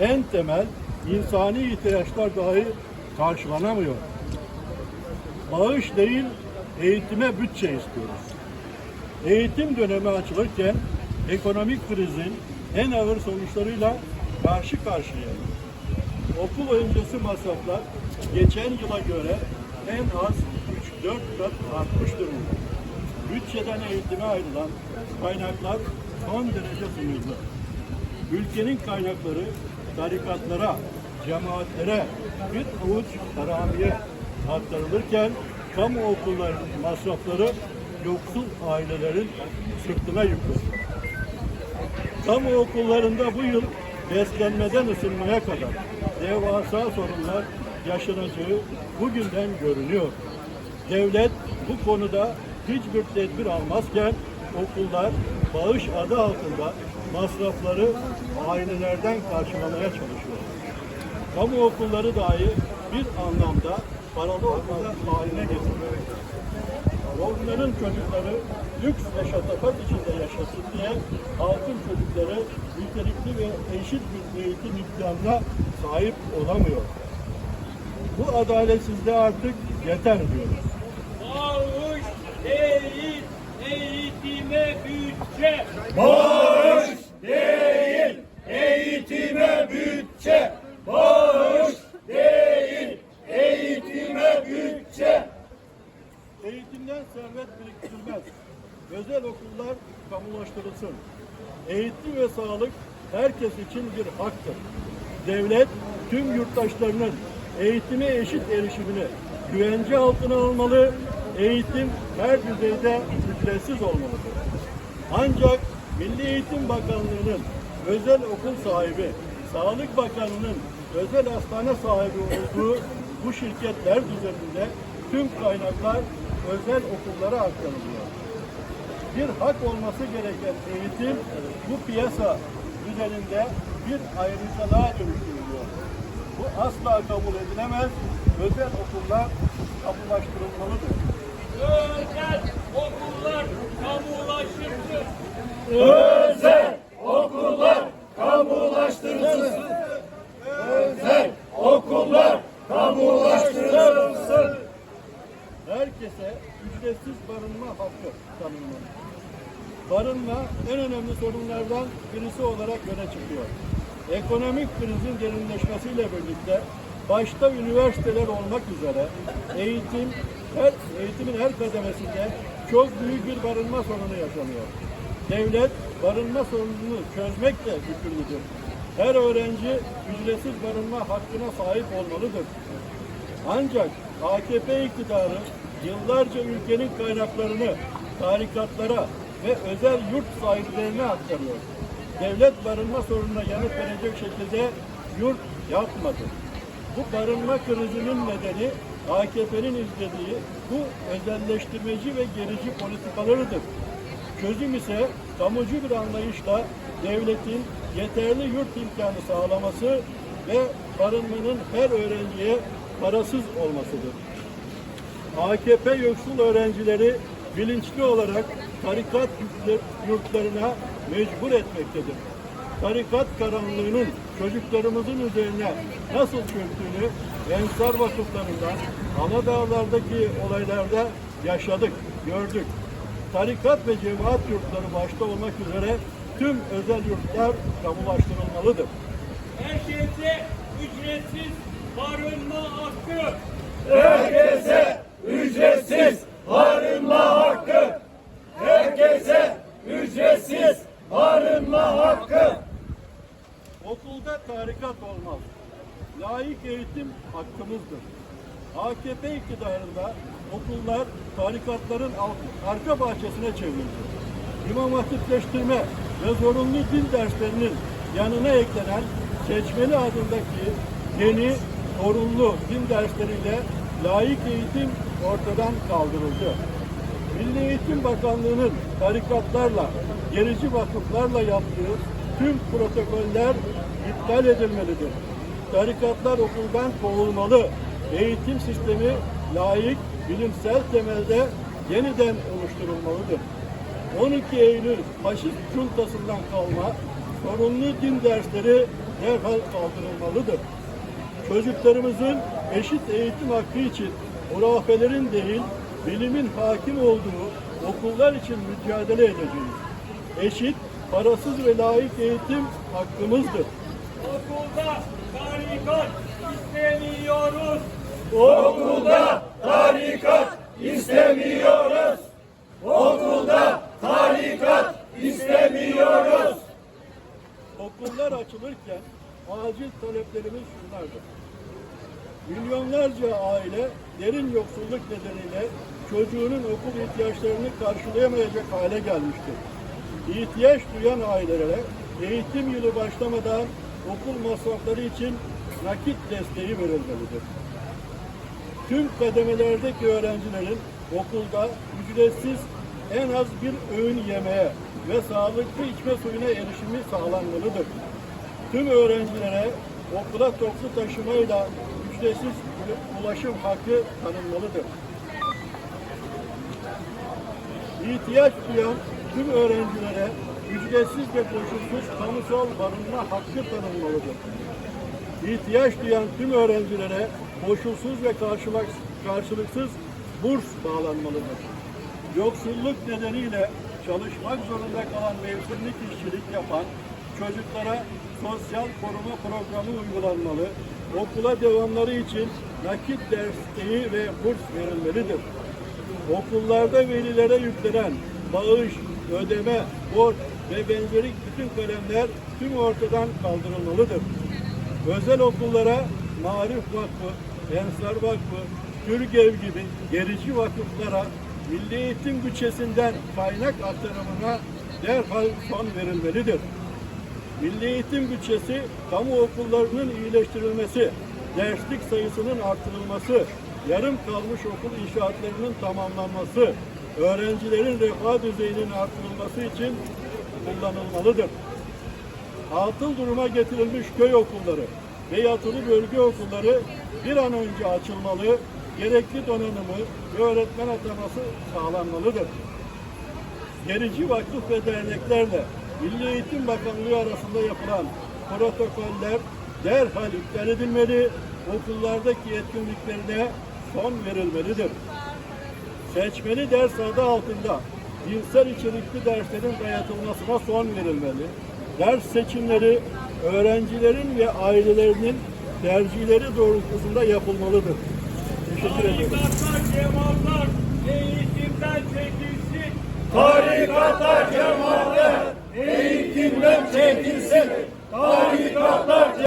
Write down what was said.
en temel insani ihtiyaçlar dahi karşılanamıyor. Bağış değil, eğitime bütçe istiyoruz. Eğitim dönemi açılırken ekonomik krizin en ağır sonuçlarıyla karşı karşıyayız. Okul öncesi masraflar geçen yıla göre en az 3-4 kat artmış durumda. Bütçeden eğitime ayrılan kaynaklar son derece sınırlı. Ülkenin kaynakları tarikatlara, cemaatlere, bir avuç haramiye aktarılırken kamu okullarının masrafları yoksul ailelerin sırtına yükleniyor. Kamu okullarında bu yıl beslenmeden ısınmaya kadar devasa sorunlar yaşanacağı bugünden görünüyor. Devlet bu konuda hiçbir tedbir almazken okullar bağış adı altında masrafları ailelerden karşılamaya çalışıyor. Kamu okulları dahi bir anlamda paralı okullar haline getiriyor. Onların çocukları lüks ve şatafat içinde yaşasın diye halkın çocukları nitelikli ve eşit bir eğitim imkanına sahip olamıyor. Bu adaletsizliğe artık yeter diyoruz. Bağış değil, eğitime bütçe. Bağış değil, eğitime bütçe. Bağış değil, eğitime bütçe. Eğitimden servet biriktirilmez. Özel okullar kamulaştırılsın. Eğitim ve sağlık herkes için bir haktır. Devlet tüm yurttaşlarının eğitime eşit erişimini güvence altına almalı, eğitim her düzeyde ücretsiz olmalıdır. Ancak Milli Eğitim Bakanlığı'nın özel okul sahibi, Sağlık Bakanlığı'nın özel hastane sahibi olduğu bu şirketler düzeninde tüm kaynaklar özel okullara aktarılıyor. Bir hak olması gereken eğitim bu piyasa düzeninde bir ayrıcalığa dönüştürülüyor. Bu asla kabul edilemez. Özel okullar kamulaştırılmalıdır. Özel okullar kamulaştırılsın. Özel okullar kamulaştırılsın. Özel okullar kamulaştırılsın. herkese ücretsiz barınma hakkı tanınmalı. Barınma en önemli sorunlardan birisi olarak öne çıkıyor. Ekonomik krizin derinleşmesiyle birlikte başta üniversiteler olmak üzere eğitim her eğitimin her kademesinde çok büyük bir barınma sorunu yaşanıyor. Devlet barınma sorununu çözmekle yükümlüdür. Her öğrenci ücretsiz barınma hakkına sahip olmalıdır. Ancak AKP iktidarı yıllarca ülkenin kaynaklarını tarikatlara ve özel yurt sahiplerine aktarıyor. Devlet barınma sorununa yanıt verecek şekilde yurt yapmadı. Bu barınma krizinin nedeni AKP'nin izlediği bu özelleştirmeci ve gerici politikalarıdır. Çözüm ise kamucu bir anlayışla devletin yeterli yurt imkanı sağlaması ve barınmanın her öğrenciye parasız olmasıdır. AKP yoksul öğrencileri bilinçli olarak tarikat yurtlarına mecbur etmektedir. Tarikat karanlığının çocuklarımızın üzerine nasıl çöktüğünü Ensar vakıflarından Aladağlar'daki olaylarda yaşadık, gördük. Tarikat ve cemaat yurtları başta olmak üzere tüm özel yurtlar kamulaştırılmalıdır. Herkese ücretsiz barınma hakkı. Herkese ücretsiz barınma hakkı. Herkese ücretsiz barınma hakkı. Okulda tarikat olmaz. Layık eğitim hakkımızdır. AKP iktidarında okullar tarikatların arka bahçesine çevrildi. İmam hatipleştirme ve zorunlu din derslerinin yanına eklenen seçmeli adındaki yeni zorunlu din dersleriyle layık eğitim ortadan kaldırıldı. Milli Eğitim Bakanlığı'nın tarikatlarla, gerici vakıflarla yaptığı tüm protokoller iptal edilmelidir. Tarikatlar okuldan kovulmalı. Eğitim sistemi layık, bilimsel temelde yeniden oluşturulmalıdır. 12 Eylül faşist cuntasından kalma sorunlu din dersleri derhal kaldırılmalıdır. Çocuklarımızın eşit eğitim hakkı için hurafelerin değil, bilimin hakim olduğu okullar için mücadele edeceğiz. Eşit, parasız ve layık eğitim hakkımızdır. Tarikat istemiyoruz. Okulda tarikat istemiyoruz. Okulda tarikat istemiyoruz. Okullar açılırken acil taleplerimiz şunlardır. Milyonlarca aile derin yoksulluk nedeniyle çocuğunun okul ihtiyaçlarını karşılayamayacak hale gelmiştir. İhtiyaç duyan ailelere eğitim yılı başlamadan okul masrafları için nakit desteği verilmelidir. Tüm kademelerdeki öğrencilerin okulda ücretsiz en az bir öğün yemeğe ve sağlıklı içme suyuna erişimi sağlanmalıdır. Tüm öğrencilere okula toplu taşımayla ücretsiz ulaşım hakkı tanınmalıdır. İhtiyaç duyan tüm öğrencilere ücretsiz ve koşulsuz kamusal barınma hakkı tanınmalıdır. İhtiyaç duyan tüm öğrencilere koşulsuz ve karşılık, karşılıksız burs bağlanmalıdır. Yoksulluk nedeniyle çalışmak zorunda kalan mevsimlik işçilik yapan çocuklara sosyal koruma programı uygulanmalı, okula devamları için nakit desteği ve burs verilmelidir. Okullarda velilere yüklenen bağış, ödeme, borç ve benzeri bütün kalemler tüm ortadan kaldırılmalıdır. Özel okullara Marif Vakfı, Ensar Vakfı, Türgev gibi gerici vakıflara Milli Eğitim bütçesinden kaynak aktarımına derhal son verilmelidir. Milli Eğitim bütçesi kamu okullarının iyileştirilmesi, derslik sayısının artırılması, yarım kalmış okul inşaatlarının tamamlanması, öğrencilerin refah düzeyinin artırılması için kullanılmalıdır. Atıl duruma getirilmiş köy okulları ve yatılı bölge okulları bir an önce açılmalı, gerekli donanımı ve öğretmen ataması sağlanmalıdır. Gerici vakıf ve derneklerle Milli Eğitim Bakanlığı arasında yapılan protokoller derhal iptal edilmeli, okullardaki etkinliklerine son verilmelidir. Seçmeli ders adı altında dinsel içerikli derslerin dayatılmasına son verilmeli. Ders seçimleri öğrencilerin ve ailelerinin tercihleri doğrultusunda yapılmalıdır. Teşekkür ederim. Cemaatler eğitimden çekilsin. Tarikatlar cemaatler eğitimden çekilsin. Tarikatlar